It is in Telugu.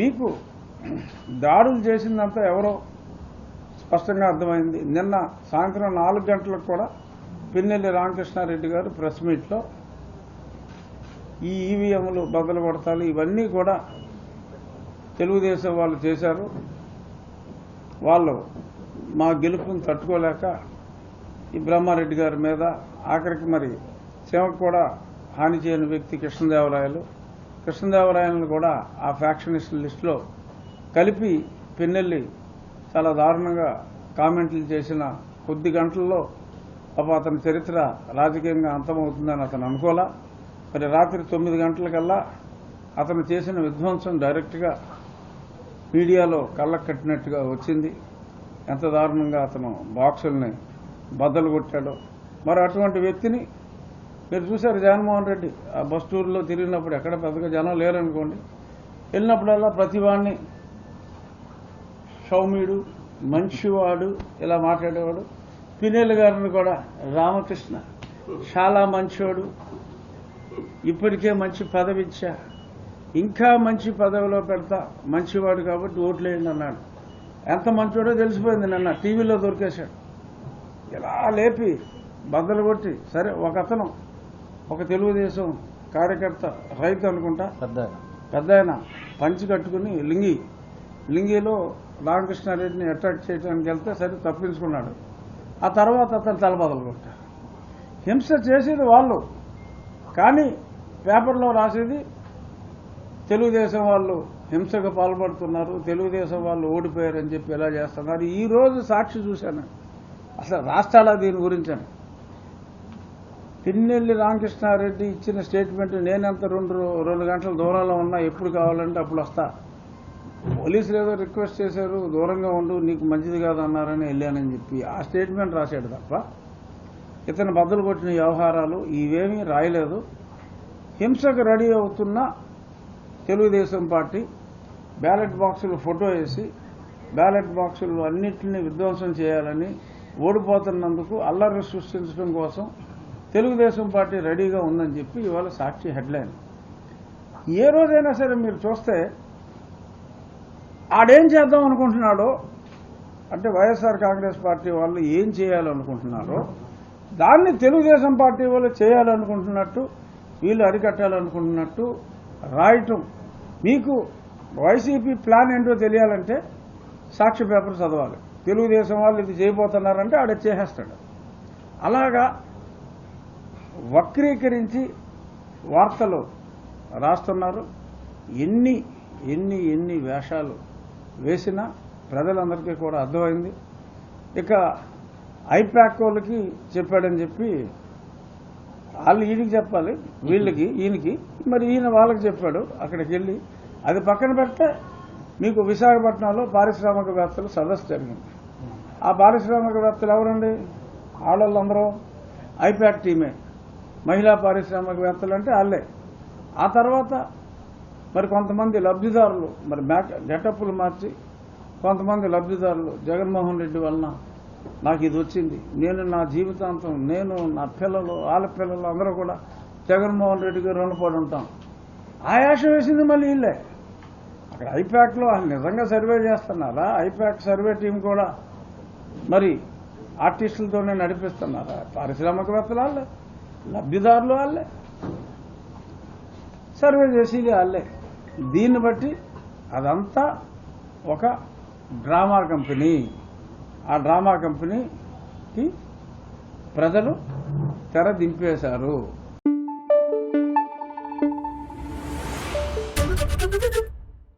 మీకు దాడులు చేసిందంతా ఎవరో స్పష్టంగా అర్థమైంది. నిన్న సాయంత్రం నాలుగు గంటలకు కూడా పిన్నెల్లి రామకృష్ణారెడ్డి గారు ప్రెస్ మీట్లో ఈ ఈవీఎంలు బదులు కొడతాలు ఇవన్నీ కూడా తెలుగుదేశం వాళ్ళు చేశారు. వాళ్ళు మా గెలుపుని తట్టుకోలేక ఈ బ్రహ్మారెడ్డి గారి మీద ఆఖరికి మరి సేవకు కూడా హాని చేయని వ్యక్తి కృష్ణదేవరాయలు కృష్ణదేవరాయలను కూడా ఆ ఫ్యాక్షనిస్ట్ లిస్టులో కలిపి పెన్నెల్లి చాలా దారుణంగా కామెంట్లు చేసిన కొద్ది గంటల్లో పాప అతని చరిత్ర రాజకీయంగా అంతమవుతుందని అతను అనుకోలా మరి రాత్రి తొమ్మిది గంటలకల్లా అతను చేసిన విధ్వంసం డైరెక్ట్గా మీడియాలో కళ్ళకు కట్టినట్టుగా వచ్చింది. ఎంత దారుణంగా అతను బాక్సుల్ని బద్దలు కొట్టాడో. మరి అటువంటి వ్యక్తిని మీరు చూశారు జగన్మోహన్ రెడ్డి ఆ బస్ టూర్లో తిరిగినప్పుడు ఎక్కడ పెద్దగా జనం లేరనుకోండి వెళ్ళినప్పుడల్లా ప్రతి వాడిని సౌమ్యుడు మంచివాడు ఇలా మాట్లాడేవాడు. పినేలు గారిని కూడా రామకృష్ణ చాలా మంచివాడు ఇప్పటికే మంచి పదవి ఇచ్చా. ఇంకా మంచి పదవిలో పెడతా మంచివాడు కాబట్టి ఓట్లేయండి అన్నాడు. ఎంత మంచివాడో తెలిసిపోయింది నిన్న టీవీలో దొరికేశాడు. ఇలా లేపి బద్దలు కొట్టి సరే ఒక అతను ఒక తెలుగుదేశం కార్యకర్త రైతు అనుకుంటా. పెద్ద పెద్ద ఆయన పంచి కట్టుకుని లింగి లింగిలో రామకృష్ణారెడ్డిని అటాక్ చేయడానికి వెళ్తే సరే తప్పించుకున్నాడు. ఆ తర్వాత అతను తలబదలు కొట్టారు హింస చేసేది వాళ్ళు కానీ పేపర్లో రాసేది తెలుగుదేశం వాళ్ళు హింసకు పాల్పడుతున్నారు తెలుగుదేశం వాళ్ళు ఓడిపోయారని చెప్పి ఎలా చేస్తున్నారు. ఈ రోజు సాక్షి చూశాను. అసలు రాష్ట్రాల దీని గురించి అని. పిన్నెల్లి రామకృష్ణారెడ్డి ఇచ్చిన స్టేట్మెంట్ నేనెంత రెండు రెండు గంటల దూరంలో ఉన్నా ఎప్పుడు కావాలంటే అప్పుడు వస్తా. పోలీసులు ఏదో రిక్వెస్ట్ చేశారు దూరంగా ఉండు నీకు మంచిది కాదన్నారని వెళ్ళానని చెప్పి ఆ స్టేట్మెంట్ రాశాడు తప్ప ఇతను బద్దలు కొట్టిన వ్యవహారాలు ఇవేమీ రాయలేదు. హింసకు రెడీ అవుతున్న తెలుగుదేశం పార్టీ బ్యాలెట్ బాక్సులు ఫోటో వేసి బ్యాలెట్ బాక్సులు అన్నింటినీ విధ్వంసం చేయాలని ఓడిపోతున్నందుకు అల్లరి సృష్టించడం కోసం తెలుగుదేశం పార్టీ రెడీగా ఉందని చెప్పి ఇవాళ సాక్షి హెడ్లైన్. ఏ రోజైనా సరే మీరు చూస్తే ఆడేం చేద్దాం అనుకుంటున్నాడో అంటే వైఎస్ఆర్ కాంగ్రెస్ పార్టీ వాళ్ళు ఏం చేయాలనుకుంటున్నారో దాన్ని తెలుగుదేశం పార్టీ వాళ్ళు చేయాలనుకుంటున్నట్టు వీళ్ళు అరికట్టాలనుకుంటున్నట్టు రాయటం. మీకు వైసీపీ ప్లాన్ ఏంటో తెలియాలంటే సాక్షి పేపర్ చదవాలి. తెలుగుదేశం వాళ్ళు ఇది చేయబోతున్నారంటే ఆడ చేసేస్తాడు. అలాగా వక్రీకరించి వార్తలు రాస్తున్నారు. ఎన్ని ఎన్ని ఎన్ని వేషాలు వేసినా ప్రజలందరికీ కూడా అర్థమైంది. ఇక ఐప్యాక్ వాళ్ళకి చెప్పాడని చెప్పి వాళ్ళు ఈయనకి చెప్పాలి వీళ్ళకి ఈయనకి. మరి ఈయన వాళ్ళకి చెప్పాడు అక్కడికి వెళ్ళి. అది పక్కన పెడితే మీకు విశాఖపట్నంలో పారిశ్రామికవేత్తలు సదస్సు జరిగింది. ఆ పారిశ్రామికవేత్తలు ఎవరండి? ఆడవాళ్ళందరూ ఐప్యాక్ టీమే. మహిళా పారిశ్రామికవేత్తలు అంటే వాళ్ళే. ఆ తర్వాత మరి కొంతమంది లబ్ధిదారులు మరి మేక గెటప్పులు మార్చి కొంతమంది లబ్ధిదారులు జగన్మోహన్ రెడ్డి వలన నాకు ఇది వచ్చింది. నేను నా జీవితాంతం నేను నా పిల్లలు వాళ్ళ పిల్లలు అందరూ కూడా జగన్మోహన్ రెడ్డికి రుణపడి ఉంటాం. ఆయాసం వేసింది మళ్ళీ వీళ్ళే. అక్కడ ఐప్యాక్లో వాళ్ళు నిజంగా సర్వే చేస్తున్నారా? ఐప్యాక్ సర్వే టీం కూడా మరి ఆర్టిస్టులతోనే నడిపిస్తున్నారా? పారిశ్రామికవేత్తలు వాళ్ళే. లబ్ధిదారులు వాళ్ళే. సర్వే చేసేది వాళ్ళే. దీన్ని బట్టి అదంతా ఒక డ్రామా కంపెనీ. ఆ డ్రామా కంపెనీకి ప్రజలు తెర దింపేశారు.